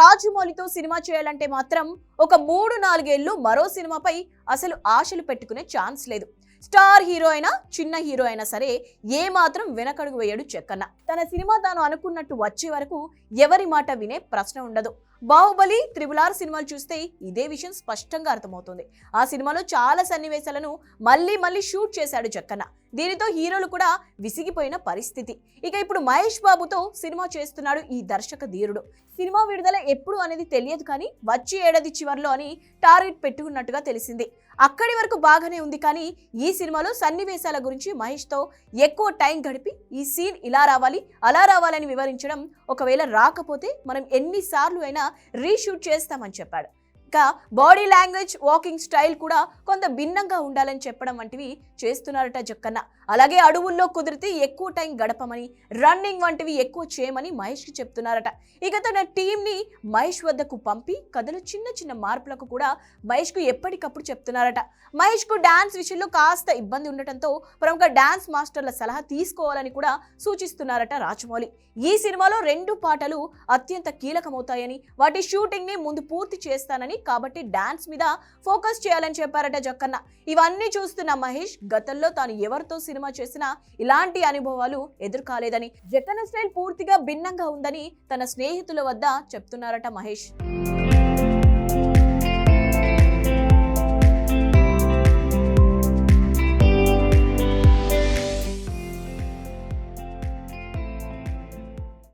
రాజమౌళితో cinema చేయాలంటే మాత్రం ఒక మూడు నాలుగేళ్ళు మరో సినిమాపై అసలు ఆశలు పెట్టుకునే ఛాన్స్ లేదు. స్టార్ హీరో అయినా చిన్న హీరో అయినా సరే ఏ మాత్రం వెనకడుగు వేయడు చెక్కన్న. తన సినిమా తాను అనుకున్నట్టు వచ్చే వరకు ఎవరి మాట వినే ప్రశ్న ఉండదు. బాహుబలి త్రిబుల్ ఆర్ సినిమాలు చూస్తే ఇదే విషయం స్పష్టంగా అర్థమవుతుంది. ఆ సినిమాలో చాలా సన్నివేశాలను మళ్ళీ మళ్ళీ షూట్ చేశాడు చక్కన్న. దీనితో హీరోలు కూడా విసిగిపోయిన పరిస్థితి. ఇక ఇప్పుడు మహేష్ బాబుతో సినిమా చేస్తున్నాడు ఈ దర్శక ధీరుడు. సినిమా విడుదల ఎప్పుడు అనేది తెలియదు కానీ వచ్చే ఏడాది చివరిలో అని టార్గెట్ పెట్టుకున్నట్టుగా తెలిసింది. అక్కడి వరకు బాగానే ఉంది కానీ ఈ సినిమాలో సన్నివేశాల గురించి మహేష్తో ఎక్కువ టైం గడిపి ఈ సీన్ ఇలా రావాలి అలా రావాలని వివరించడం ఒకవేళ రాకపోతే మనం ఎన్నిసార్లు అయినా రీషూట్ చేస్తామని చెప్పాడు. ఇంకా బాడీ లాంగ్వేజ్ వాకింగ్ స్టైల్ కూడా కొంత భిన్నంగా ఉండాలని చెప్పడం వంటివి చేస్తున్నారట జక్కన్న. అలాగే అడవుల్లో కుదిరితే ఎక్కువ టైం గడపమని రన్నింగ్ వంటివి ఎక్కువ చేయమని మహేష్కి చెప్తున్నారట. ఇక తన టీంని మహేష్ వద్దకు పంపి కథలో చిన్న చిన్న మార్పులకు కూడా మహేష్కు ఎప్పటికప్పుడు చెప్తున్నారట. మహేష్కు డాన్స్ విషయంలో కాస్త ఇబ్బంది ఉండటంతో ప్రముఖ డాన్స్ మాస్టర్ల సలహా తీసుకోవాలని కూడా సూచిస్తున్నారట రాజమౌళి. ఈ సినిమాలో రెండు పాటలు అత్యంత కీలకమవుతాయని వాటి షూటింగ్ని ముందు పూర్తి చేస్తానని కాబట్టి డాన్స్ మీద ఫోకస్ చేయాలని చెప్పారట జక్కన్న. ఇవన్నీ చూస్తున్న మహేష్ గతంలో తాను ఎవరితో సినిమా చేసినా ఇలాంటి అనుభవాలు ఎదుర్కాలేదని జక్కన్న స్టైల్ పూర్తిగా భిన్నంగా ఉందని తన స్నేహితుల వద్ద చెప్తున్నారట మహేష్.